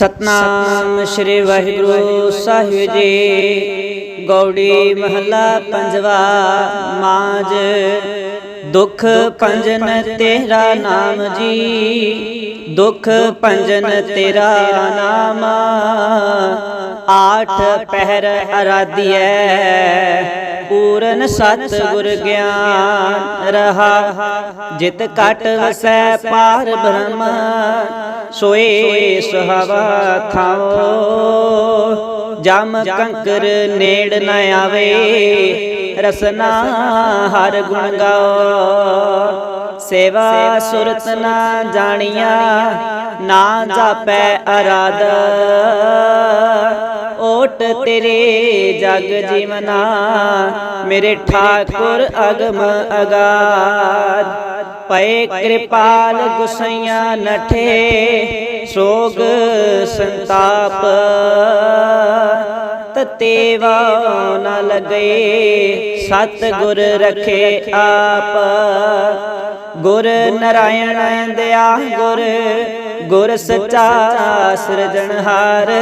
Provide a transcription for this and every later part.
ਸਤਨਾਮ ਸ੍ਰੀ ਵਾਹਿਗੁਰੂ ਸਾਹਿਬ ਜੀ। ਗੌੜੀ ਮਹੱਲਾ ਪੰਜਵਾ ਮਾਜ ਦੁਖ ਭੰਜਨ ਤੇਰਾ ਨਾਮ ਜੀ। ਦੁਖ ਭੰਜਨ ਤੇਰਾ ਨਾਮ। ਆਠ ਪਹਿਰ ਅਰਾਧਿਐ। ਪੂਰਨ ਸਤ ਗੁਰ ਗਿਆਨ ਰਹਾ। ਜਿਤ ਕਟ ਵਸੈ ਪਾਰ ਬ੍ਰਹਮ। ਸੋਏ ਸੁਹਾਵਾ ਥਾਓ ਜਮ ਕੰਕਰ ਨੇੜ ਨ ਆਵੇ। ਰਸਨਾ ਹਰ ਗੁਣ ਗਾਓ। ਸੇਵਾ ਸੁਰਤ ਨਾ ਜਾਣੀਆ। ਨਾ ਜਾਪੈ ਅਰਾਧ। ਓਟ ਤੇਰੇ ਜਗ ਜੀਵਨਾ, ਮੇਰੇ ਠਾਕੁਰ ਅਗਮ ਅਗਾਧ ਪਏ ਕਿਰਪਾਲ ਗੁਸਈਆਂ ਨਠੇ, ਸੋਗ ਸੰਤਾਪ। ਤਤੇਵਾ ਨ ਲਗੇ ਸਤ ਗੁਰ ਰਖੇ ਆਪ। ਗੁਰ ਨਰਾਇਣ ਦਿਆ ਗੁਰ ਗੁਰ ਸਚਾ ਸਿਰਜਣਹਾਰ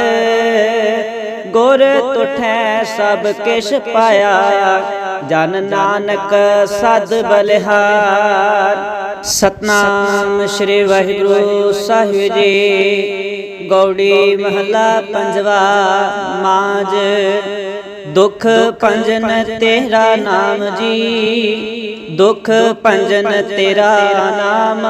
ਗੁਰ ਤੁਠੈ ਸਭ ਕਿਛ ਪਾਇਆ। ਜਨ ਨਾਨਕ ਸਦ ਬਲਿਹਾਰ। ਸਤਨਾਮ ਸ੍ਰੀ ਵਾਹਿਗੁਰੂ ਸਾਹਿਬ ਜੀ। ਗੌੜੀ ਮਹੱਲਾ ਪੰਜਵਾ ਮਾਜ ਦੁਖ ਭੰਜਨ ਤੇਰਾ ਨਾਮ ਜੀ। ਦੁਖ ਭੰਜਨ ਤੇਰਾ ਨਾਮ।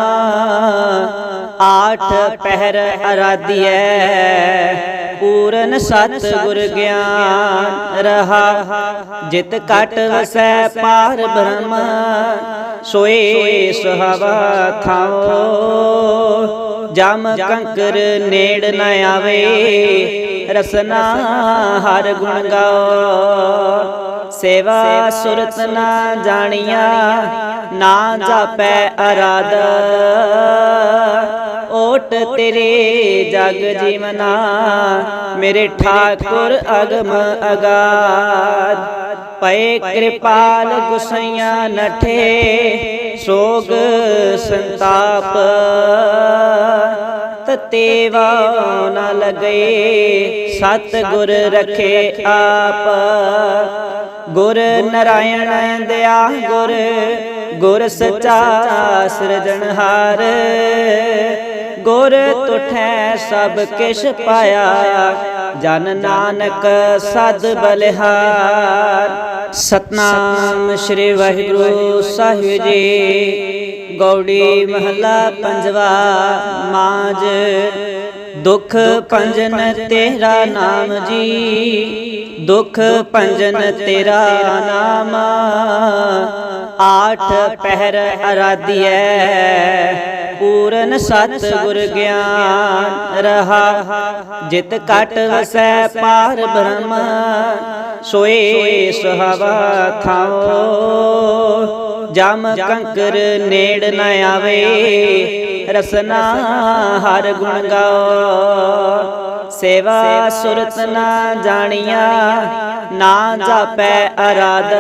ਆਠ ਪਹਿਰ ਅਰਾਧਿਐ। ਪੂਰਨ ਸਤ ਗੁਰ ਗਿਆਨ ਰਹਾ। ਜਿਤ ਕਟ ਵਸੈ ਪਾਰ ਬ੍ਰਹਮ, ਸੋਏ ਸੁਹਾਵਾ ਥਾਓ ਜਮ ਕੰਕਰ ਨੇੜ ਨ ਆਵੇ, ਰਸਨਾ ਹਰ ਗੁਣ ਗਾਓ। ਸੇਵਾ ਸੁਰਤ ਨਾ ਜਾਣੀਆ, ਨਾ ਜਾਪੈ ਅਰਾਧ। ਓਟ ਤੇਰੇ ਜਗ ਜੀਵਨਾ, ਮੇਰੇ ਠਾਕੁਰ ਅਗਮ ਅਗਾਧ ਪਏ ਕਿਰਪਾਲ ਗੁਸਈਆਂ ਨਠੇ, ਸੋਗ ਸੰਤਾਪ। ਤਤੇਵਾ ਨ ਲਗੇ ਸਤ ਗੁਰ ਰਖੇ ਆਪ। ਗੁਰ ਨਰਾਇਣ ਦਿਆ ਗੁਰ ਗੁਰ ਸਚਾ ਸਿਰਜਣਹਾਰ। ਗੁਰ ਤੁਠੈ ਸਭ ਕਿਛ ਪਾਇਆ। ਜਨ ਨਾਨਕ ਸਦ ਬਲਿਹਾਰ। ਸਤਨਾਮ ਸ੍ਰੀ ਵਾਹਿਗੁਰੂ ਸਾਹਿਬ ਜੀ। ਗੌੜੀ ਮਹੱਲਾ ਪੰਜਵਾ ਮਾਜ ਦੁਖ ਭੰਜਨ ਤੇਰਾ ਨਾਮ ਜੀ। ਦੁਖ ਭੰਜਨ ਤੇਰਾ ਨਾਮ। ਆਠ ਪਹਿਰ ਅਰਾਧਿਐ, ਪੂਰਨ ਸਤ ਗੁਰ ਗਿਆਨ ਰਹਾ। ਜਿਤ ਕਟ ਵਸੈ ਪਾਰ ਬ੍ਰਹਮ, ਸੋਏ ਸੁਹਾਵਾ ਥਾਓ ਜਮ ਕੰਕਰ ਨੇੜ ਨ ਆਵੇ, ਰਸਨਾ ਹਰ ਗੁਣ ਗਾਓ ਸੇਵਾ ਸੁਰਤ ਨਾ ਜਾਣੀਆ ਨਾ ਜਾਪੈ ਅਰਾਧ।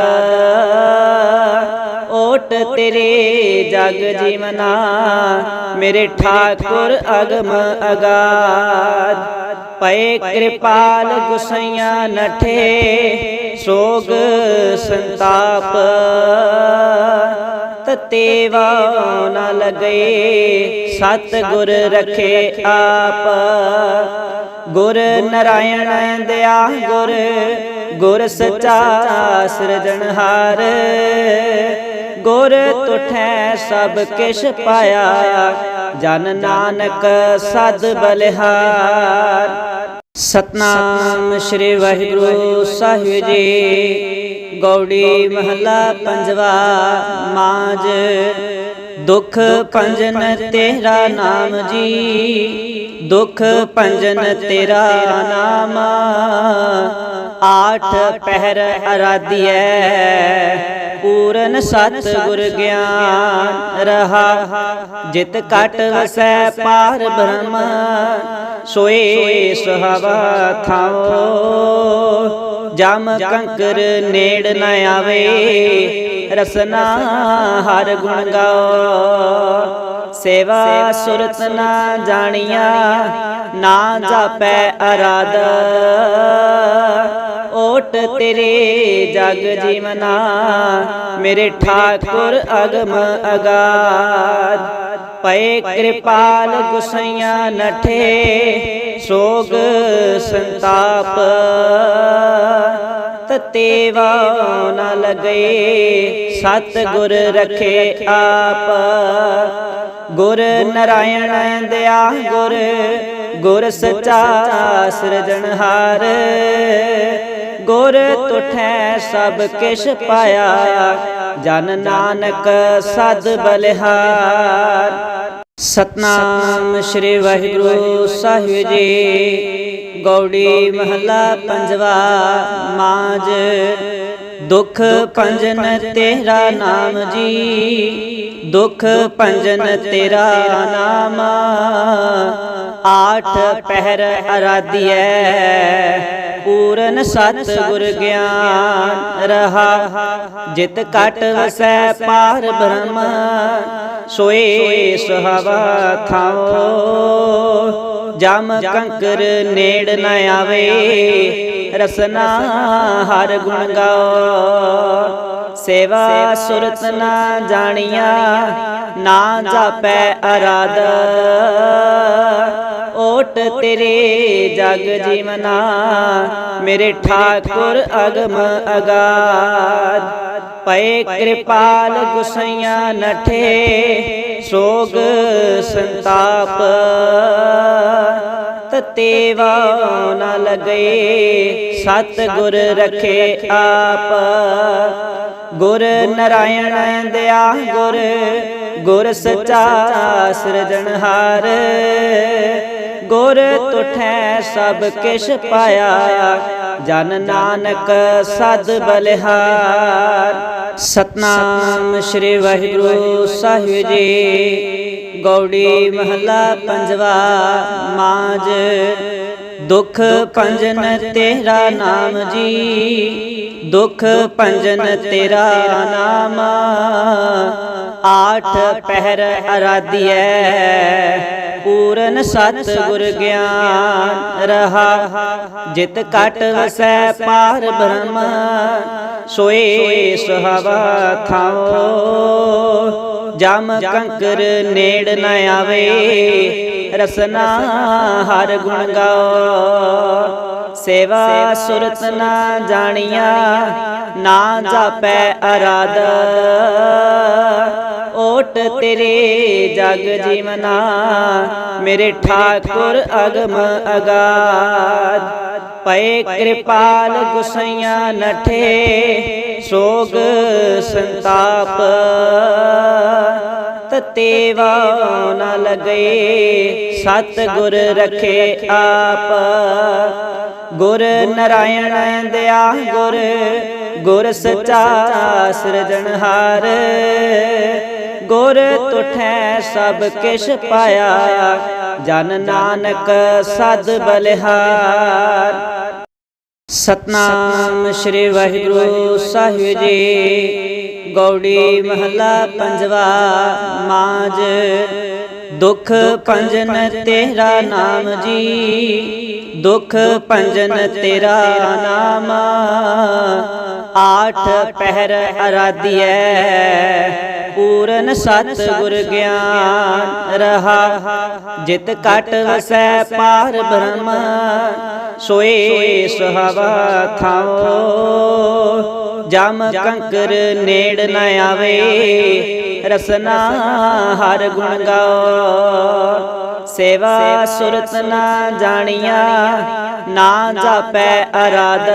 ਓਟ ਤੇਰੇ ਜਗ ਜੀਵਨਾ ਮੇਰੇ ਠਾਕੁਰ ਅਗਮ ਅਗਾਧ। ਪਏ ਕਿਰਪਾਲ ਗੁਸਈਆਂ ਨਠੇ ਸੋਗ ਸੰਤਾਪ। ਤਤੇਵਾ ਨ ਲਗੇ ਸਤ ਗੁਰ ਰਖੇ ਆਪ। ਗੁਰ ਨਰਾਇਣ ਦਇਆ ਗੁਰ ਗੁਰ ਸਚਾ ਸਿਰਜਣਹਾਰ ਗੁਰ ਤੁਠੈ ਸਭ ਕਿਛ ਪਾਇਆ, ਜਨ ਨਾਨਕ ਸਦ ਬਲਿਹਾਰ। ਸਤਨਾਮ ਸ੍ਰੀ ਵਾਹਿਗੁਰੂ ਸਾਹਿਬ ਜੀ, ਗੌੜੀ ਮਹੱਲਾ ਪੰਜਵਾ ਮਾਜ ਦੁਖ ਭੰਜਨ ਤੇਰਾ ਨਾਮ ਜੀ। ਦੁਖ ਭੰਜਨ ਤੇਰਾ ਨਾਮ। ਆਠ ਪਹਿਰ ਅਰਾਧਿਐ। ਪੂਰਨ ਸਤ ਗੁਰ ਗਿਆਨ ਰਹਾ। ਜਿਤ ਕਟ ਵਸੈ ਪਾਰ ਬ੍ਰਹਮ। ਸੋਏ ਸੁਹਾਵਾ ਥਾਓ ਜਮ ਕੰਕਰ ਨੇੜ ਨ ਆਵੇ। ਰਸਨਾ ਹਰ ਗੁਣ ਗਾਓ। ਸੇਵਾ ਸੁਰਤ ਨਾ ਜਾਣੀਆਂ, ਨਾ ਜਾਪੈ ਅਰਾਧ। ਓਟ ਤੇਰੇ ਜਗ ਜੀਵਨਾ, ਮੇਰੇ ਠਾਕੁਰ ਅਗਮ ਅਗਾਧ। ਪਏ ਕਿਰਪਾਲ ਗੁਸਈਆਂ ਨਠੇ, ਸੋਗ ਸੰਤਾਪ। ਤਤੇ ਵਾ ਨ ਲਗਏ ਸਤ ਗੁਰ ਰਖੇ ਆਪ। ਗੁਰ ਨਰਾਇਣ ਦਿਆ ਗੁਰ ਗੁਰ ਸਚਾ ਸਿਰਜਣਹਾਰ ਗੁਰ ਤੁਠੈ ਸਭ ਕਿਛ ਪਾਇਆ, ਜਨ ਨਾਨਕ ਸਦ ਬਲਿਹਾਰ। ਸਤਨਾਮ ਸ੍ਰੀ ਵਾਹਿਗੁਰੂ ਸਾਹਿਬ ਜੀ। ਗੌੜੀ ਮਹਲਾ ਪੰਜਵਾ ਮਾਜ ਦੁਖ ਭੰਜਨ ਤੇਰਾ ਨਾਮ ਜੀ। ਦੁਖ ਭੰਜਨ ਤੇਰਾ ਨਾਮ। ਆਠ ਪਹਿਰ ਅਰਾਧਿਐ। ਪੂਰਨ ਸਤ ਗੁਰ ਗਿਆਨ ਰਹਾ। ਜਿਤ ਕਟ ਵਸੈ ਪਾਰ ਬ੍ਰਹਮ। ਸੋਏ ਸੁਹਾਵਾ ਥਾਓ ਜਮ ਕੰਕਰ ਨੇੜ ਨ ਆਵੇ, ਰਸਨਾ ਹਰ ਗੁਣ ਗਾਓ। ਸੇਵਾ ਸੁਰਤ ਨਾ ਜਾਣੀਆਂ, ਨਾ ਜਾਪੈ ਅਰਾਧ। ਓਟ ਤੇਰੇ ਜਗ ਜੀਵਨਾ, ਮੇਰੇ ਠਾਕੁਰ ਅਗਮ ਅਗਾਧ ਪਏ ਕਿਰਪਾਲ ਗੁਸਈਆਂ ਨਠੇ, ਸੋਗ ਸੰਤਾਪ। ਤਤੇ ਵਾ ਨ ਲਗਏ ਸਤ ਗੁਰ ਰਖੇ ਆਪ। ਗੁਰ ਨਰਾਇਣ ਦਿਆ ਗੁਰ ਗੁਰ ਸਚਾ ਸਿਰਜਣਹਾਰ ਗੁਰ ਤੁਠੈ ਸਭ ਕਿਛ ਪਾਇਆ। ਜਨ ਨਾਨਕ ਸਦ ਬਲਿਹਾਰ। ਸਤਨਾਮ ਸ੍ਰੀ ਵਾਹਿਗੁਰੂ ਸਾਹਿਬ ਜੀ। ਗੌੜੀ ਮਹਲਾ ਪੰਜਵਾ ਮਾਜ ਦੁਖ ਭੰਜਨ ਤੇਰਾ ਨਾਮ ਜੀ। ਦੁਖ ਭੰਜਨ ਤੇਰਾ ਨਾਮ। ਆਠ ਪਹਿਰ ਅਰਾਧਿਐ। ਪੂਰਨ ਸਤ ਗੁਰ ਗਿਆਨ ਰਹਾ। ਜਿਤ ਕਟ ਵਸੈ ਪਾਰ ਬ੍ਰਹਮ। ਸੋਏ ਸੁਹਾਵਾ ਥਾਓ ਜਮ ਕੰਕਰ ਨੇੜ ਨ ਆਵੇ। ਰਸਨਾ ਹਰ ਗੁਣ ਗਾਓ। ਸੇਵਾ ਸੁਰਤ ਨਾ ਜਾਣੀਆਂ। ਨਾ ਜਾਪੈ ਅਰਾਧ। ਓਟ ਤੇਰੇ ਜਗ ਜੀਵਨਾ, ਮੇਰੇ ਠਾਕੁਰ ਅਗਮ ਅਗਾਧ ਪਏ ਕਿਰਪਾਲ ਗੁਸਈਆਂ ਨਠੇ, ਸੋਗ ਸੰਤਾਪ। ਤਤੇ ਵਾ ਨ ਲਗਏ ਸਤ ਗੁਰ ਰਖੇ ਆਪ। ਗੁਰ ਨਰਾਇਣ ਦਿਆ ਗੁਰ ਗੁਰ ਸਚਾ ਸਿਰਜਣਹਾਰ। ਗੁਰ ਤੁਠੈ ਸਭ ਕਿਛ ਪਾਇਆ। ਜਨ ਨਾਨਕ ਸਦ ਬਲਿਹਾਰ। ਸਤਨਾਮ ਸ੍ਰੀ ਵਾਹਿਗੁਰੂ ਸਾਹਿਬ ਜੀ। ਗੌੜੀ ਮਹਲਾ ਪੰਜਵਾ ਮਾਜ ਦੁਖ ਭੰਜਨ ਤੇਰਾ ਨਾਮ ਜੀ। ਦੁਖ ਭੰਜਨ ਤੇਰਾ ਨਾਮ। ਆਠ ਪਹਿਰ ਅਰਾਧਿਐ, ਪੂਰਨ ਸਤ ਗੁਰ ਗਿਆਨ ਰਹਾ। ਜਿਤ ਕਟ ਵਸੈ ਪਾਰ ਬ੍ਰਹਮ, ਸੋਏ ਸੁਹਾਵਾ ਥਾਓ ਜਮ ਕੰਕਰ ਨੇੜ ਨ ਆਵੇ, ਰਸਨਾ ਹਰ ਗੁਣ ਗਾਓ। ਸੇਵਾ ਸੁਰਤ ਨਾ ਜਾਣੀਆਂ, ਨਾ ਜਾਪੈ ਅਰਾਧ।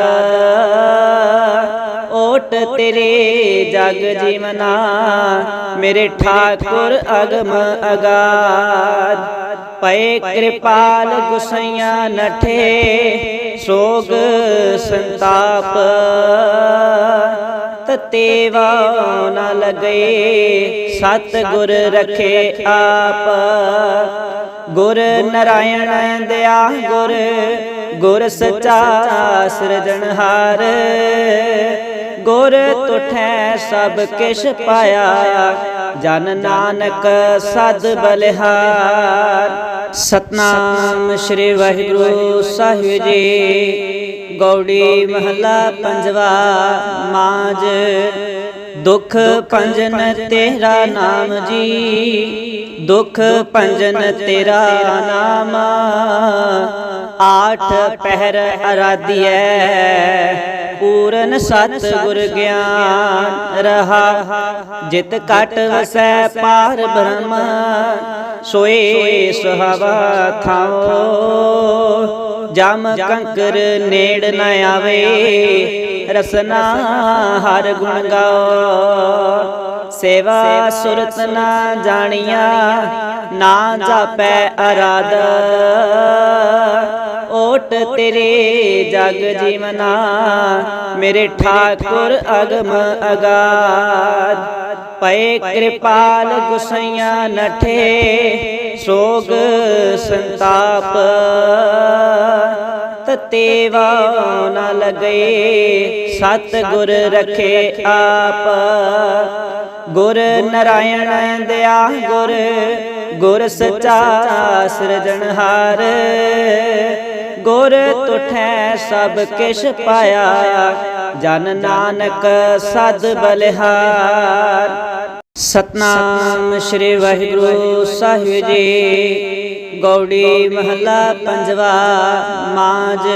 ਓਟ ਤੇਰੇ ਜਗ ਜੀਵਨਾ, ਮੇਰੇ ਠਾਕੁਰ ਅਗਮ ਅਗਾਧ ਪਏ ਕਿਰਪਾਲ ਗੁਸਈਆਂ ਨਠੇ, ਸੋਗ ਸੰਤਾਪ। ਤਤੇ ਵਾ ਨ ਲਗਏ ਸਤ ਗੁਰ ਰਖੇ ਆਪ। ਗੁਰ ਨਰਾਇਣ ਦਿਆ ਗੁਰ ਗੁਰ ਸਚਾ ਸਿਰਜਣਹਾਰ। ਗੁਰ ਤੁਠੈ ਸਭ ਕਿਛ ਪਾਇਆ। ਜਨ ਨਾਨਕ ਸਦ ਬਲਿਹਾਰ। ਸਤਨਾਮ ਸ੍ਰੀ ਵਾਹਿਗੁਰੂ ਸਾਹਿਬ ਜੀ। ਗੌੜੀ ਮਹਲਾ ਪੰਜਵਾ ਮਾਜ ਦੁਖ ਭੰਜਨ ਤੇਰਾ ਨਾਮ ਜੀ। ਦੁਖ ਭੰਜਨ ਤੇਰਾ ਨਾਮ। ਆਠ ਪਹਿਰ ਅਰਾਧਿਐ। ਪੂਰਨ ਸਤ ਗੁਰ ਗਿਆਨ ਰਹਾ। ਜਿਤ ਕਟ ਵਸੈ ਪਾਰ ਬ੍ਰਹਮ, ਸੋਏ ਸੁਹਾਵਾ ਥਾਓ ਜਮ ਕੰਕਰ ਨੇੜ ਨ ਆਵੇ, ਰਸਨਾ ਹਰ ਗੁਣ ਗਾਓ। ਸੇਵਾ ਸੁਰਤ ਨਾ ਜਾਣੀਆ, ਨਾ ਜਾਪੈ ਅਰਾਧ। ਓਟ ਤੇਰੇ ਜਗ ਜੀਵਨਾ, ਮੇਰੇ ਠਾਕੁਰ ਅਗਮ ਅਗਾਧ ਪਏ ਕਿਰਪਾਲ ਗੁਸਈਆ ਨਠੇ, ਸੋਗ ਸੰਤਾਪ। ਤਤੇਵਾ ਨ ਲਗਏ ਸਤ ਗੁਰ ਰਖੇ ਆਪ। ਗੁਰ ਨਰਾਇਣ ਦਿਆ ਗੁਰ ਗੁਰ ਸਚਾ ਸਿਰਜਣਹਾਰ। ਗੁਰ ਤੁਠੈ ਸਭ ਕਿਛ ਪਾਇਆ। ਜਨ ਨਾਨਕ ਸਦ ਬਲਿਹਾਰ। ਸਤਨਾਮ ਸ੍ਰੀ ਵਾਹਿਗੁਰੂ ਸਾਹਿਬ ਜੀ। ਗੌੜੀ ਮਹਲਾ ਪੰਜਵਾ ਮਾਜ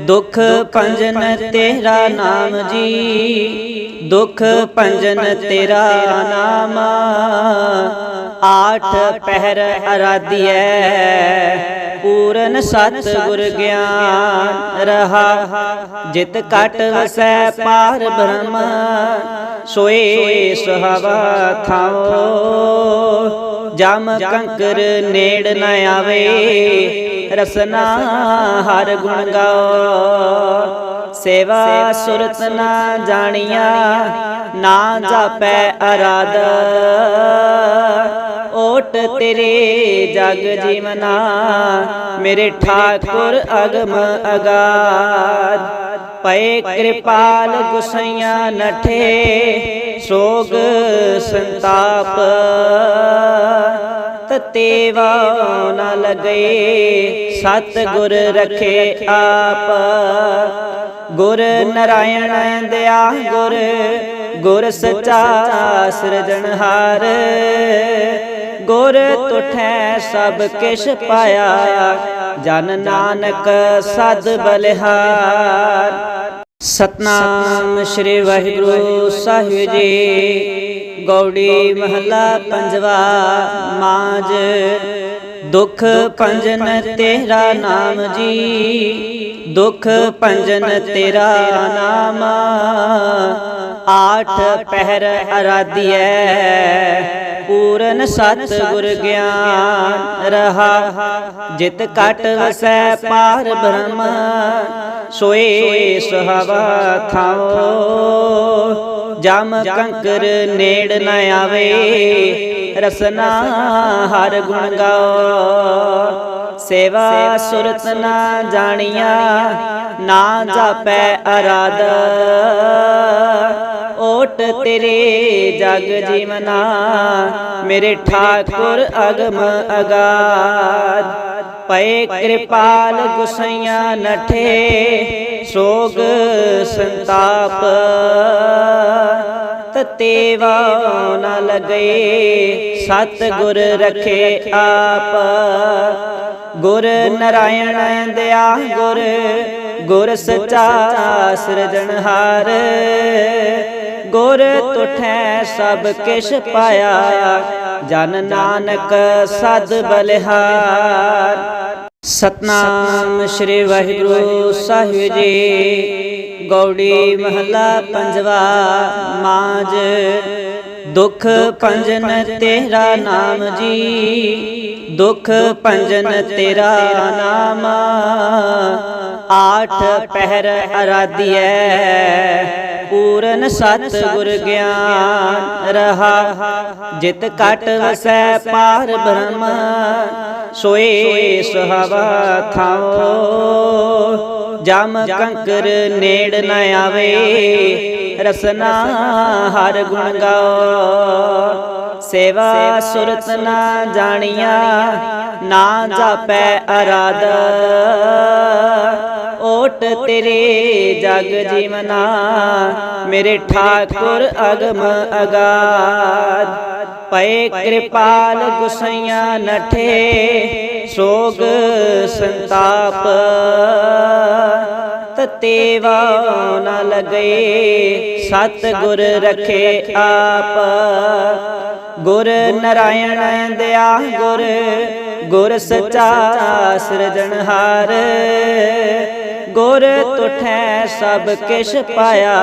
ਦੁਖ ਭੰਜਨ ਤੇਰਾ ਨਾਮ ਜੀ। ਦੁਖ ਭੰਜਨ ਤੇਰਾ ਨਾਮ। ਆਠ ਪਹਿਰ ਅਰਾਧਿਐ। ਪੂਰਨ ਸਤ ਗੁਰ ਗਿਆਨ ਰਹਾ। ਜਿਤ ਕਟ ਵਸੈ ਪਾਰ ਬ੍ਰਹਮ ਸੋਏ ਸੁਹਾਵਾ ਥਾਓ ਜਮ ਕੰਕਰ ਨੇੜ ਨ ਆਵੇ, ਰਸਨਾ ਹਰ ਗੁਣ ਗਾਓ। ਸੇਵਾ ਸੁਰਤ ਨਾ ਜਾਣੀਆ, ਨਾ ਜਾਪੈ ਅਰਾਧ। ਓਟ ਤੇਰੇ ਜਗ ਜੀਵਨਾ, ਮੇਰੇ ਠਾਕੁਰ ਅਗਮ ਅਗਾਧ। ਪਏ ਕਿਰਪਾਲ ਗੁਸਈਆ ਨਠੇ ਸੋਗ ਸੰਤਾਪ ਤਤੇਵਾ ਨ ਲਗਏ ਸਤ ਗੁਰ ਰਖੇ ਆਪ। ਗੁਰ ਨਰਾਇਣ ਦਿਆ ਗੁਰ ਗੁਰ ਸਚਾ ਸਿਰਜਣਹਾਰ ਗੁਰ ਤੁਠੈ ਸਭ ਕਿਛ ਪਾਇਆ, ਜਨ ਨਾਨਕ ਸਦ ਬਲਿਹਾਰ। ਸਤਨਾਮ ਸ੍ਰੀ ਵਾਹਿਗੁਰੂ, ਸਾਹਿਬ ਜੀ, ਗੌੜੀ ਮਹਲਾ ਪੰਜਵਾ ਮਾਜ ਦੁਖ ਭੰਜਨ ਤੇਰਾ ਨਾਮ ਜੀ, ਦੁਖ ਭੰਜਨ ਤੇਰਾ ਨਾਮ। ਆਠ ਪਹਿਰ ਅਰਾਧਿਐ ਪੂਰਨ ਸਤ ਗੁਰ ਗਿਆਨ ਰਹਾ। ਜਿਤ ਕਟ ਵਸੈ ਪਾਰ ਬ੍ਰਹਮ, ਸੋਏ ਸੁਹਾਵਾ ਥਾਓ ਜਮ ਕੰਕਰ ਨੇੜ ਨ ਆਵੇ, ਰਸਨਾ ਹਰ ਗੁਣ ਗਾਓ। ਸੇਵਾ ਸੁਰਤ ਨਾ ਜਾਣੀਆ, ਨਾ ਜਾਪੈ ਅਰਾਧ। ਓਟ ਤੇਰੇ ਜਗ ਜੀਵਨਾ, ਮੇਰੇ ਠਾਕੁਰ ਅਗਮ ਅਗਾਧ ਪਏ ਕਿਰਪਾਲ ਗੁਸਈਆ ਨਠੇ, ਸੋਗ ਸੰਤਾਪ। ਤਤੇਵਾ ਨ ਲਗਏ ਸਤ ਗੁਰ ਰਖੇ ਆਪ। ਗੁਰ ਨਰਾਇਣ ਦਿਆ ਗੁਰ ਗੁਰ ਸਚਾ ਸਿਰਜਣਹਾਰ। ਗੁਰ ਤੁਠੈ ਸਭ ਕਿਛ ਪਾਇਆ। ਜਨ ਨਾਨਕ ਸਦ ਬਲਿਹਾਰ। ਸਤਨਾਮ ਸ੍ਰੀ ਵਾਹਿਗੁਰੂ ਸਾਹਿਬ ਜੀ। ਗੌੜੀ ਮਹਲਾ ਪੰਜਵਾ ਮਾਜ ਦੁਖ ਭੰਜਨ ਤੇਰਾ ਨਾਮ ਜੀ। ਦੁਖ ਭੰਜਨ ਤੇਰਾ ਨਾਮ। ਆਠ ਪਹਿਰ ਅਰਾਧਿਐ। ਪੂਰਨ ਸਤ ਗੁਰ ਗਿਆਨ ਰਹਾ। ਜਿਤ ਕਟ ਵਸੈ ਪਾਰ ਬ੍ਰਹਮ, ਸੋਏ ਸੁਹਾਵਾ ਥਾਓ ਜਮ ਕੰਕਰ ਨੇੜ ਨ ਆਵੇ, ਰਸਨਾ ਹਰ ਗੁਣ ਗਾਓ। ਸੇਵਾ ਸੁਰਤ ਨਾ ਜਾਣੀਆ, ਨਾ ਜਾਪੈ ਅਰਾਧ। ਓਟ ਤੇਰੇ ਜਗ ਜੀਵਨਾ, ਮੇਰੇ ਠਾਕੁਰ ਅਗਮ ਅਗਾਧ ਪਏ ਕਿਰਪਾਲ ਗੁਸਈਆਂ ਨਠੇ, ਸੋਗ ਸੰਤਾਪ। ਤਤੇਵਾ ਨ ਲਗੇ ਸਤ ਗੁਰ ਰਖੇ ਆਪ। ਗੁਰ ਨਰਾਇਣ ਦਿਆ ਗੁਰ ਗੁਰ ਸਚਾ ਸਿਰਜਣਹਾਰ। ਗੁਰ ਤੁਠੈ ਸਭ ਕਿਛ ਪਾਇਆ।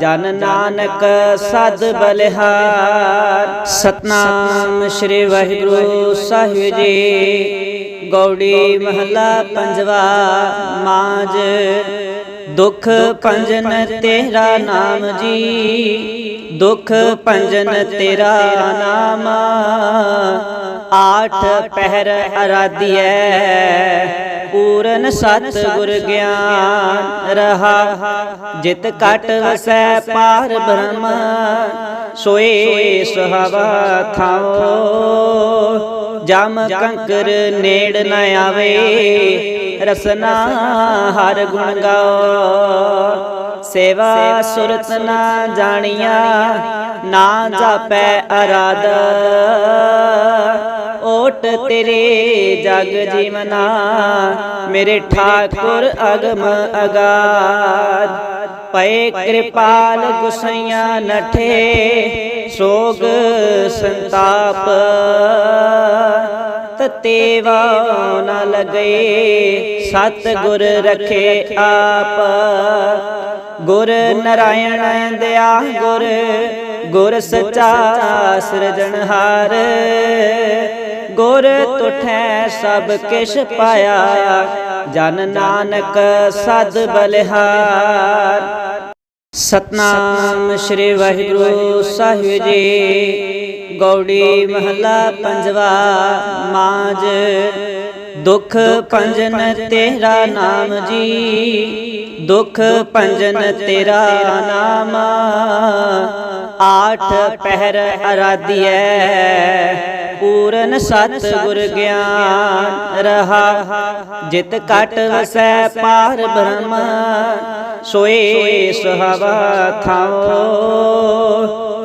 ਜਨ ਨਾਨਕ ਸਦ ਬਲਿਹਾਰ। ਸਤਨਾਮ ਸ੍ਰੀ ਵਾਹਿਗੁਰੂ ਸਾਹਿਬ ਜੀ। ਗੌੜੀ ਮਹਲਾ ਪੰਜਵਾ। ਮਾਜ ਦੁਖ ਭੰਜਨ ਤੇਰਾ ਨਾਮ ਜੀ। ਦੁਖ ਭੰਜਨ ਤੇਰਾ ਨਾਮ। ਆਠ ਪਹਿਰ ਅਰਾਧਿਐ। ਪੂਰਨ ਸਤ ਗੁਰ ਗਿਆਨ ਰਹਾ। ਜਿਤ ਕਟ ਵਸੈ ਪਾਰ ਬ੍ਰਹਮ, ਸੋਏ ਸੁਹਾਵਾ ਖਾਓ ਜਮ ਕੰਕਰ ਨੇੜ ਨ ਆਵੇ, ਰਸਨਾ ਹਰ ਗੁਣ ਗਾਓ। ਸੇਵਾ ਸੁਰਤ ਨਾ ਜਾਣੀਆ, ਨਾ ਜਾਪੈ ਅਰਾਧ। ਓਟ ਤੇਰੇ ਜਗ ਜੀਵਨਾ, ਮੇਰੇ ਠਾਕੁਰ ਅਗਮ ਅਗਾਧ ਪਏ ਕਿਰਪਾਲ ਗੁਸਈਆਂ ਨਠੇ, ਸੋਗ ਸੰਤਾਪ। ਤਤੇਵਾ ਨ ਲਗੇ ਸਤ ਗੁਰ ਰਖੇ ਆਪ। ਗੁਰ ਨਰਾਇਣ ਦਿਆ ਗੁਰ ਗੁਰ ਸਚਾ ਸਿਰਜਣਹਾਰ। ਗੁਰ ਤੁਠੈ ਸਭ ਕਿਛ ਪਾਇਆ। ਜਨ ਨਾਨਕ ਸਦ ਬਲਿਹਾਰ। ਸਤਨਾਮ ਸ੍ਰੀ ਵਾਹਿਗੁਰੂ ਸਾਹਿਬ ਜੀ। ਗੌੜੀ ਮਹਲਾ ਪੰਜਵਾ ਮਾਜ ਦੁਖ ਭੰਜਨ ਤੇਰਾ ਨਾਮ ਜੀ। ਦੁਖ ਭੰਜਨ ਤੇਰਾ ਨਾਮ। ਆਠ ਪਹਿਰ ਅਰਾਧਿਐ। ਪੂਰਨ ਸਤ ਗੁਰ ਗਿਆਨ ਰਹਾ। ਜਿਤ ਕਟ ਵਸੈ ਪਾਰ ਬ੍ਰਹਮ। ਸੋਏ ਸੁਹਾਵਾ ਖਾਓ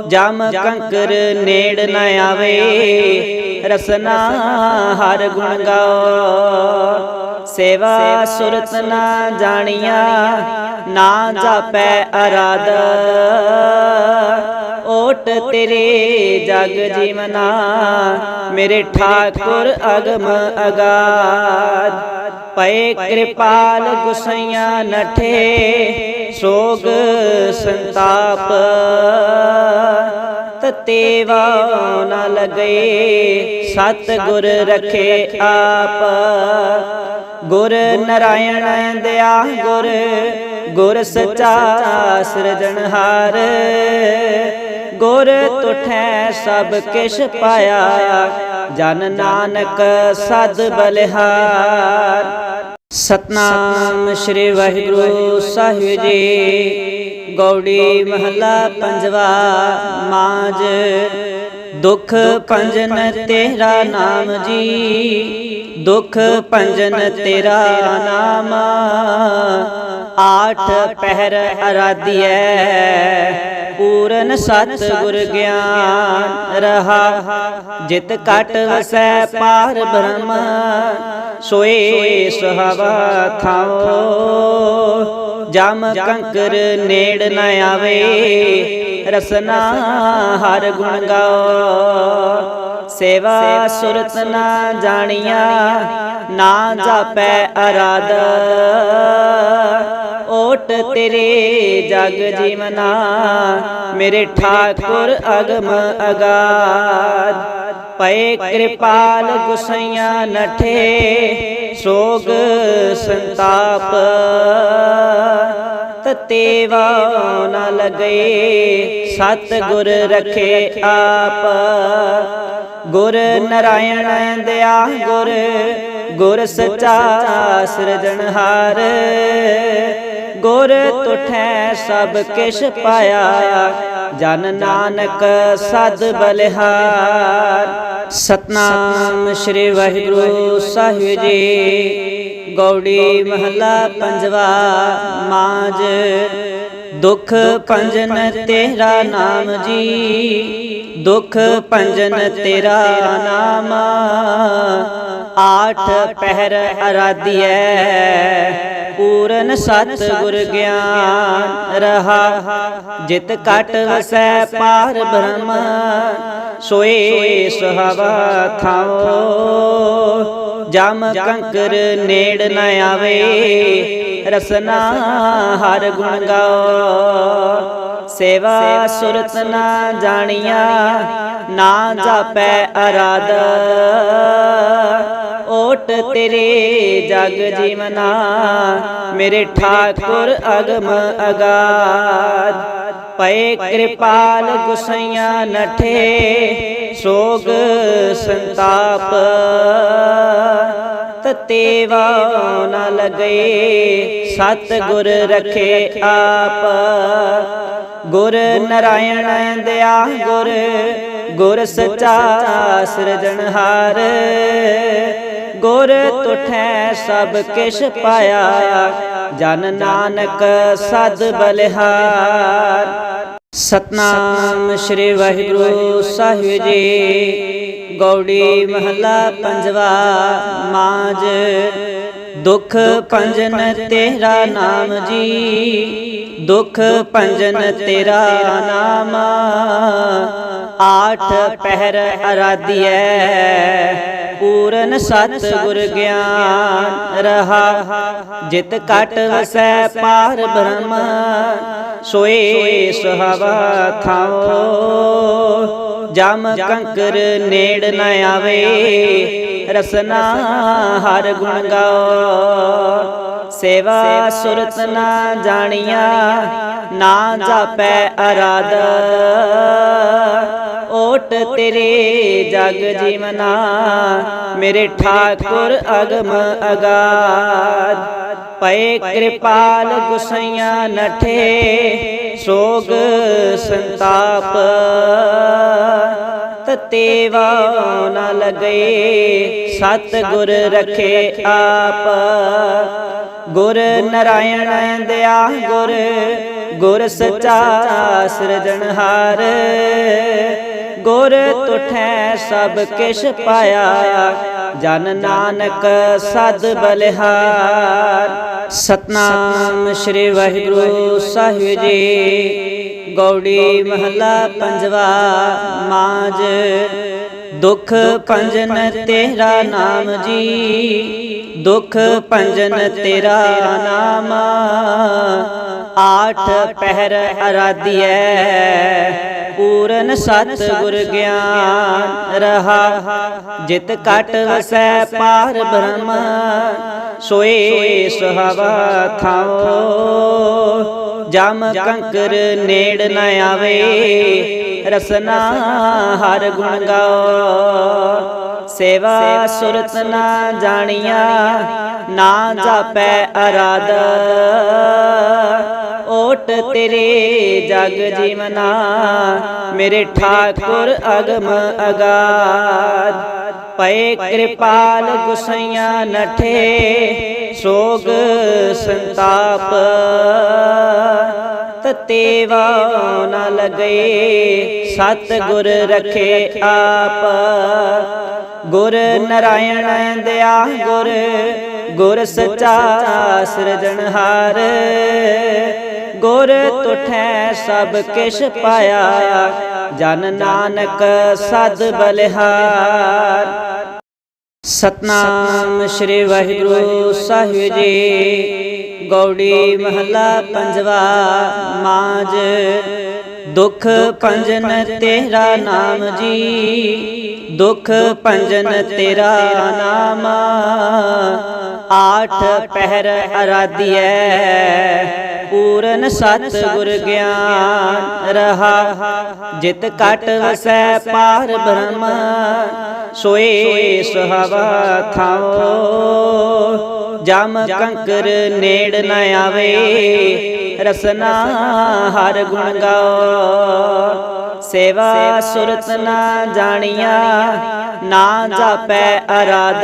ਜਮ ਕੰਕਰ ਨੇੜ ਨ ਆਵੇ। ਰਸਨਾ ਹਰ ਗੁਣ ਗਾਓ। ਸੇਵਾ ਸੁਰਤ ਨਾ ਜਾਣੀਆ, ਨਾ ਜਾਪੈ ਅਰਾਧ। ਓਟ ਤੇਰੇ ਜਗ ਜੀਵਨਾ, ਮੇਰੇ ਠਾਕੁਰ ਅਗਮ ਅਗਾਧ। ਪਏ ਕਿਰਪਾਲ ਗੁਸਈਆਂ ਨਠੇ, ਸੋਗ ਸੰਤਾਪ। ਤੇਵਾ ਨ ਲਗੇ। ਸਤ ਗੁਰ ਰਖੇ ਆਪ। ਗੁਰ ਨਰਾਇਣ ਦਿਆ ਗੁਰ ਗੁਰ ਸਚਾ ਸਿਰਜਣਹਾਰ ਗੁਰ ਤੁਠੈ ਸਭ ਕਿਛ ਪਾਇਆ, ਜਨ ਨਾਨਕ ਸਦ ਬਲਿਹਾਰ। ਸਤਨਾਮ ਸ੍ਰੀ ਵਾਹਿਗੁਰੂ ਸਾਹਿਬ ਜੀ। ਗੌੜੀ ਮਹਲਾ ਪੰਜਵਾ ਮਾਜ ਦੁਖ ਭੰਜਨ ਤੇਰਾ ਨਾਮ ਜੀ। ਦੁਖ ਭੰਜਨ ਤੇਰਾ ਨਾਮ। ਆਠ ਪਹਿਰ ਅਰਾਧਿਐ। ਪੂਰਨ ਸਤ ਗੁਰ ਗਿਆਨ ਰਹਾ। ਜਿਤ ਕਟ ਵਸੈ ਪਾਰ ਬ੍ਰਹਮ। ਸੋਏ ਸੁਹਾਵਾ ਖਾਓ ਜਮ ਕੰਕਰ ਨੇੜ ਨ ਆਵੇ, ਰਸਨਾ ਹਰ ਗੁਣ ਗਾਓ। ਸੇਵਾ ਸੁਰਤ ਨਾ ਜਾਣੀਆ, ਨਾ ਜਾਪੈ ਅਰਾਧ। ਓਟ ਤੇਰੇ ਜਗ ਜੀਵਨਾ, ਮੇਰੇ ਠਾਕੁਰ ਅਗਮ ਅਗਾਧ। ਪਏ ਕਿਰਪਾਲ ਗੁਸਈਆਂ ਨਠੇ ਸੋਗ ਸੰਤਾਪ। ਤਤੇਵਾ ਨ ਲਗੇ ਸਤ ਗੁਰ ਰਖੇ ਆਪ। ਗੁਰ ਨਰਾਇਣ ਦਿਆ ਗੁਰ ਗੁਰ ਸਚਾ ਸਿਰਜਣਹਾਰ। ਗੁਰ ਤੁਠੈ ਸਭ ਕਿਛ ਪਾਇਆ। ਜਨ ਨਾਨਕ ਸਦ ਬਲਿਹਾਰ। ਸਤਨਾਮ ਸ੍ਰੀ ਵਾਹਿਗੁਰੂ ਸਾਹਿਬ ਜੀ। ਗੌੜੀ ਮਹਲਾ ਪੰਜਵਾ ਮਾਜ ਦੁਖ ਭੰਜਨ ਤੇਰਾ ਨਾਮ ਜੀ। ਦੁਖ ਭੰਜਨ ਤੇਰਾ ਨਾਮ। ਆਠ ਪਹਿਰ ਅਰਾਧਿਐ। ਪੂਰਨ ਸਤ ਗੁਰ ਗਿਆਨ ਰਹਾ। ਜਿਤ ਕਟ ਵਸੈ ਪਾਰ ਬ੍ਰਹਮ। ਸੋਏ ਸੁਹਾਵਾ ਥਾਓ ਜਮ ਕੰਕਰ ਨੇੜ ਨ ਆਵੇ। ਰਸਨਾ ਹਰ ਗੁਣ ਗਾਓ। ਸੇਵਾ ਸੁਰਤ ਨਾ ਜਾਣੀਆ, ਨਾ ਜਾਪੈ ਅਰਾਧ। ਓਟ ਤੇਰੇ ਜਗ ਜੀਵਨਾ, ਮੇਰੇ ਠਾਕੁਰ ਅਗਮ ਅਗਾਧ। ਪਏ ਕਿਰਪਾਲ ਗੁਸਈਆਂ ਨਠੇ, ਸੋਗ ਸੰਤਾਪ। ਤਤੇ ਵਾ ਨ ਲਗਏ ਸਤ ਗੁਰ ਰਖੇ ਆਪ। ਗੁਰ ਨਰਾਇਣ ਦਿਆ ਗੁਰ ਗੁਰ ਸਚਾ ਸਿਰਜਣਹਾਰ ਗੁਰ ਤੁਠੈ ਸਭ ਕਿਛ ਪਾਇਆ, ਜਨ ਨਾਨਕ ਸਦ ਬਲਿਹਾਰ। ਸਤਨਾਮ ਸ੍ਰੀ ਵਾਹਿਗੁਰੂ ਸਾਹਿਬ ਜੀ। ਗੌੜੀ ਮਹਲਾ ਪੰਜਵਾ ਮਾਜ ਦੁਖ ਭੰਜਨ ਤੇਰਾ ਨਾਮ ਜੀ। ਦੁਖ ਭੰਜਨ ਤੇਰਾ ਨਾਮ। ਆਠ ਪਹਿਰ ਅਰਾਧਿਐ। ਪੂਰਨ ਸਤ ਗੁਰ ਗਿਆਨ ਰਹਾ। ਜਿਤ ਕਟ ਵਸੈ ਪਾਰ ਬ੍ਰਹਮ। ਸੋਏ ਸੁਹਾਵਾ ਥਾਓ ਜਮ ਕੰਕਰ ਨੇੜ ਨ ਆਵੇ, ਰਸਨਾ ਹਰ ਗੁਣ ਗਾਓ। ਸੇਵਾ ਸੁਰਤ ਨਾ ਜਾਣੀਆ, ਨਾ ਜਾਪੈ ਅਰਾਧ। ਓਟ ਤੇਰੇ ਜਗ ਜੀਵਨਾ, ਮੇਰੇ ਠਾਕੁਰ ਅਗਮ ਅਗਾਧ। ਪਏ ਕਿਰਪਾਲ ਗੁਸਈਆਂ ਨਠੇ ਸੋਗ ਸੰਤਾਪ ਤਤੇ ਵਾ ਨ ਲਗਏ ਸਤ ਗੁਰ ਰਖੇ ਆਪ। ਗੁਰ ਨਰਾਇਣ ਦਿਆ ਗੁਰ ਗੁਰ ਸਚਾ ਸਿਰਜਣਹਾਰ। ਗੁਰ ਤੁਠੈ ਸਭ ਕਿਛ ਪਾਇਆ। ਜਨ ਨਾਨਕ ਸਦ ਬਲਿਹਾਰ। ਸਤਨਾਮ ਸ੍ਰੀ ਵਾਹਿਗੁਰੂ ਸਾਹਿਬ ਜੀ। ਗੌੜੀ ਮਹਲਾ ਪੰਜਵਾ ਮਾਜ ਦੁਖ ਭੰਜਨ ਤੇਰਾ ਨਾਮ ਜੀ। ਦੁਖ ਭੰਜਨ ਤੇਰਾ ਨਾਮ। ਆਠ ਪਹਿਰ ਅਰਾਧਿਐ। ਪੂਰਨ ਸਤ ਗੁਰ ਗਿਆਨ ਰਹਾ। ਜਿਤ ਕਟ ਵਸੈ ਪਾਰ ਬ੍ਰਹਮ। ਸੋਏ ਸੁਹਾਵਾ ਥਾਓ ਜਮ ਕੰਕਰ ਨੇੜ ਨ ਆਵੇ। ਰਸਨਾ ਹਰ ਗੁਣ ਗਾਓ। ਸੇਵਾ ਸੁਰਤ ਨਾ ਜਾਣੀਆ, ਨਾ ਜਾਪੈ ਅਰਾਧ। ਓਟ ਤੇਰੇ ਜਗ ਜੀਵਨਾ, ਮੇਰੇ ਠਾਕੁਰ ਅਗਮ ਅਗਾਧ। ਪਏ ਕਿਰਪਾਲ ਗੁਸਈਆਂ ਨਠੇ, ਸੋਗ ਸੰਤਾਪ। ਤਤੇ ਵਾ ਨ ਲਗਏ ਸਤ ਗੁਰ ਰਖੇ ਆਪ। ਗੁਰ ਨਰਾਇਣ ਦਿਆ ਗੁਰ ਗੁਰ ਸਚਾ ਸਿਰਜਣਹਾਰ ਗੁਰ ਤੁਠੈ ਸਭ ਕਿਛ ਪਾਇਆ, ਜਨ ਨਾਨਕ ਸਦ ਬਲਿਹਾਰ। ਸਤਨਾਮ ਸ੍ਰੀ ਵਾਹਿਗੁਰੂ ਸਾਹਿਬ ਜੀ। ਗੌੜੀ ਮਹਲਾ ਪੰਜਵਾ ਮਾਜ ਦੁਖ ਭੰਜਨ ਤੇਰਾ ਨਾਮ ਜੀ। ਦੁਖ ਭੰਜਨ ਤੇਰਾ ਨਾਮ। ਆਠ ਪਹਿਰ ਅਰਾਧਿਐ। ਪੂਰਨ ਸਤ ਗੁਰ ਗਿਆਨ ਰਹਾ। ਜਿਤ ਕਟ ਵਸੈ ਪਾਰ ਬ੍ਰਹਮ। ਸੋਏ ਸੁਹਾਵਾ ਥਾਓ ਜਮ ਕੰਕਰ ਨੇੜ ਨ ਆਵੇ, ਰਸਨਾ ਹਰ ਗੁਣ ਗਾਓ। ਸੇਵਾ ਸੁਰਤ ਨਾ ਜਾਣੀਆ, ਨਾ ਜਾਪੈ ਅਰਾਧ।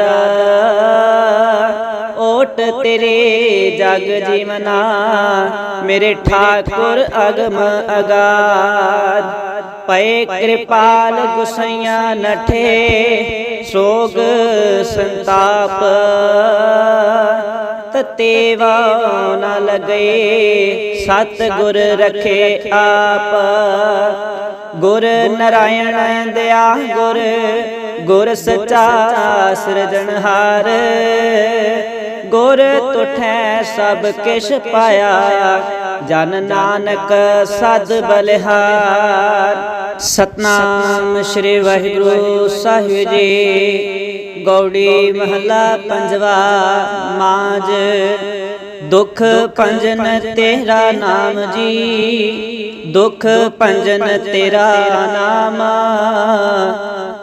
ਓਟ ਤੇਰੇ ਜਗ ਜੀਵਨਾ, ਮੇਰੇ ਠਾਕੁਰ ਅਗਮ ਅਗਾਧ। ਪਏ ਕਿਰਪਾਲ ਗੁਸਈਆਂ ਨਠੇ ਸੋਗ ਸੰਤਾਪ ਤਤੇ ਵਾ ਨ ਲਗੇ ਸਤ ਗੁਰ ਰਖੇ ਆਪ। ਗੁਰ ਨਰਾਇਣ ਦਿਆ ਗੁਰ ਗੁਰ ਸਚਾ ਸਿਰਜਣਹਾਰ। ਗੁਰ ਤੁਠੈ ਸਭ ਕਿਛ ਪਾਇਆ। ਜਨ ਨਾਨਕ ਸਦ ਬਲਿਹਾਰ। ਸਤਨਾਮ ਸ੍ਰੀ ਵਾਹਿਗੁਰੂ ਸਾਹਿਬ ਜੀ। ਗੌੜੀ ਮਹੱਲਾ ਪੰਜਵਾ ਮਾਜ ਦੁਖ ਭੰਜਨ ਤੇਰਾ ਨਾਮ ਜੀ। ਦੁਖ ਭੰਜਨ ਤੇਰਾ ਨਾਮ।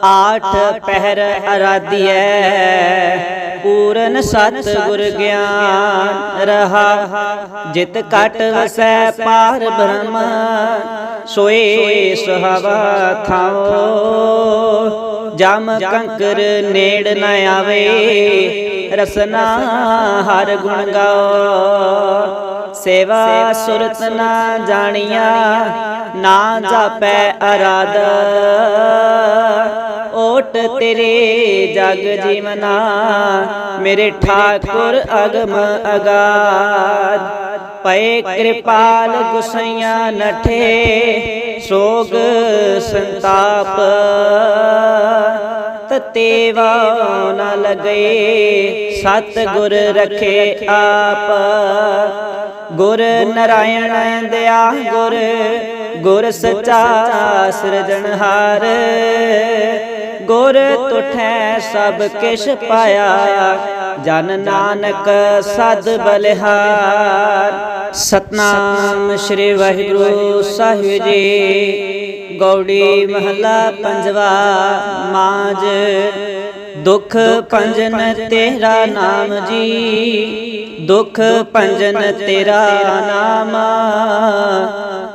ਆਠ ਪਹਿਰ ਅਰਾਧਿਐ। ਪੂਰਨ ਸਤ ਗੁਰ ਗਿਆਨ ਰਹਾ। ਜਿਤ ਕਟ ਵਸੈ ਪਾਰ ਬ੍ਰਹਮ। ਸੋਏ ਸੁਹਾਵਾ ਥਾਓ ਜਮ ਕੰਕਰ ਨੇੜ ਨ ਆਵੇ। ਰਸਨਾ ਹਰ ਗੁਣ ਗਾਓ। ਸੇਵਾ ਸੁਰਤ ਨਾ ਜਾਣੀਆ, ਨਾ ਜਾਪੈ ਅਰਾਧ। ਓਟ ਤੇਰੇ ਜਗ ਜੀਵਨਾ, ਮੇਰੇ ਠਾਕੁਰ ਅਗਮ ਅਗਾਧ। ਪਏ ਕਿਰਪਾਲ ਗੁਸਈਆਂ ਨਠੇ, ਸੋਗ ਸੰਤਾਪ। ਤਤੇ ਵਾ ਨ ਲਗੇ ਸਤ ਗੁਰ ਰਖੇ ਆਪ। ਗੁਰ ਨਰਾਇਣ ਦਿਆ ਗੁਰ ਗੁਰ ਸਚਾ ਸਿਰਜਣਹਾਰ ਗੁਰ ਤੁਠੈ ਸਭ ਕਿਛ ਪਾਇਆ, ਜਨ ਨਾਨਕ ਸਦ ਬਲਿਹਾਰ। ਸਤਨਾਮ ਸ੍ਰੀ ਵਾਹਿਗੁਰੂ ਸਾਹਿਬ ਜੀ। ਗੌੜੀ ਮਹੱਲਾ ਪੰਜਵਾ। ਮਾਜ ਦੁਖ ਭੰਜਨ ਤੇਰਾ ਨਾਮ ਜੀ। ਦੁਖ ਭੰਜਨ ਤੇਰਾ ਨਾਮ।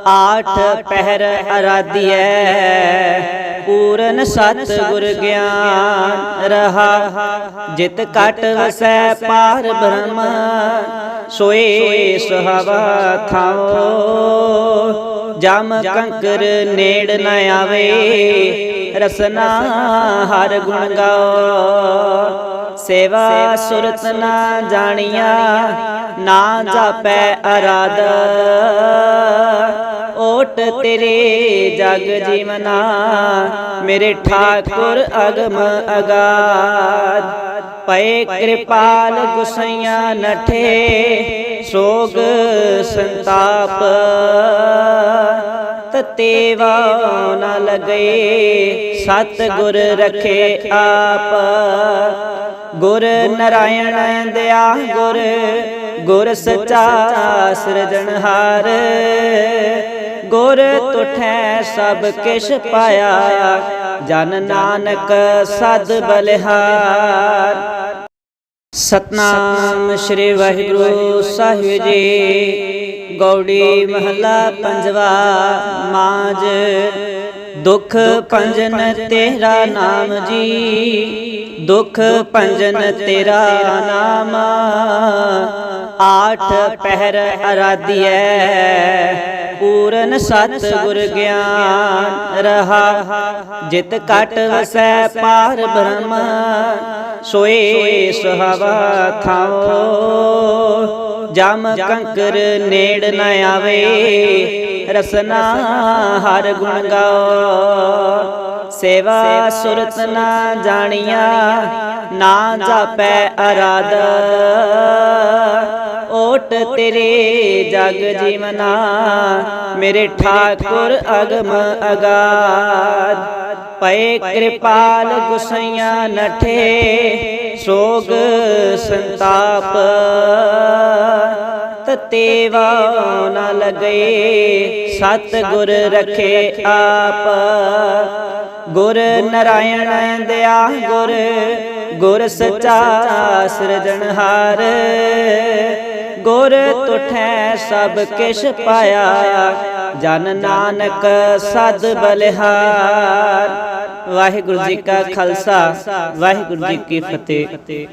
ਆਠ ਪਹਿਰ ਅਰਾਧਿਐ। ਪੂਰਨ ਸਤ ਗੁਰ ਗਿਆਨ ਰਹਾ। ਜਿਤ ਕਟ ਵਸੈ ਪਾਰ ਬ੍ਰਹਮ। ਸੋਏ ਸੁਹਾਵਾ ਥਾਓ ਜਮ ਕੰਕਰ ਨੇੜ ਨ ਆਵੇ, ਰਸਨਾ ਹਰ ਗੁਣ ਗਾਓ। ਸੇਵਾ ਸੁਰਤ ਨਾ ਜਾਣੀਆ, ਨਾ ਜਾਪੈ ਅਰਾਧ। ਓਟ ਤੇਰੇ ਜਗ ਜੀਵਨਾ, ਮੇਰੇ ਠਾਕੁਰ ਅਗਮ ਅਗਾਧ। ਪਏ ਕਿਰਪਾਲ ਗੁਸਈਆਂ ਨਠੇ ਸੋਗ ਸੰਤਾਪ ਤਤੇ ਵਾ ਨ ਲਗੇ ਸਤ ਗੁਰ ਰਖੇ ਆਪ। ਗੁਰ ਨਰਾਇਣ ਦਿਆ ਗੁਰ ਗੁਰ ਸਚਾ ਸਿਰਜਣਹਾਰ ਗੁਰ ਤੁਠੈ ਸਭ ਕਿਛ ਪਾਇਆ, ਜਨ ਨਾਨਕ ਸਦ ਬਲਿਹਾਰ। ਸਤਨਾਮ ਸ੍ਰੀ ਵਾਹਿਗੁਰੂ ਸਾਹਿਬ ਜੀ। ਗੌੜੀ ਮਹੱਲਾ ਪੰਜਵਾ ਮਾਜ ਦੁਖ ਭੰਜਨ ਤੇਰਾ ਨਾਮ ਜੀ। ਦੁਖ ਭੰਜਨ ਤੇਰਾ ਨਾਮ। ਆਠ ਪਹਿਰ ਅਰਾਧਿਐ। ਪੂਰਨ ਸਤ ਗੁਰ ਗਿਆਨ ਰਹਾ। ਜਿਤ ਕਟ ਵਸੈ ਪਾਰ ਬ੍ਰਹਮ। ਸੋਏ ਸੁਹਾਵਾ ਥਾਓ ਜਮ ਕੰਕਰ ਨੇੜ ਨ ਆਵੇ। ਰਸਨਾ ਹਰ ਗੁਣ ਗਾਓ। ਸੇਵਾ ਸੁਰਤ ਨਾ ਜਾਣੀਆ। ਨਾ ਜਾਪੈ ਅਰਾਧ। ਓਟ ਤੇਰੇ ਜਗ ਜੀਵਨਾ, ਮੇਰੇ ਠਾਕੁਰ ਅਗਮ ਅਗਾਧ ਪਏ ਕਿਰਪਾਲ ਗੁਸਈਆਂ ਨਠੇ, ਸੋਗ ਸੰਤਾਪ। ਤਤੇਵਾ ਨਾ ਲਗੇ ਸਤ ਗੁਰ ਰਖੇ ਆਪ। ਗੁਰ ਨਰਾਇਣ ਦਇਆ ਗੁਰ ਗੁਰ ਸਚਾ ਸਿਰਜਣਹਾਰ ਗੁਰ ਤੁਠੈ ਸਭ ਕਿਛ ਪਾਇਆ, ਜਨ ਨਾਨਕ ਸਦ ਬਲਿਹਾਰ। ਵਾਹਿਗੁਰੂ ਜੀ ਕਾ ਖਾਲਸਾ, ਵਾਹਿਗੁਰੂ ਜੀ ਕੀ ਫਤਿਹ।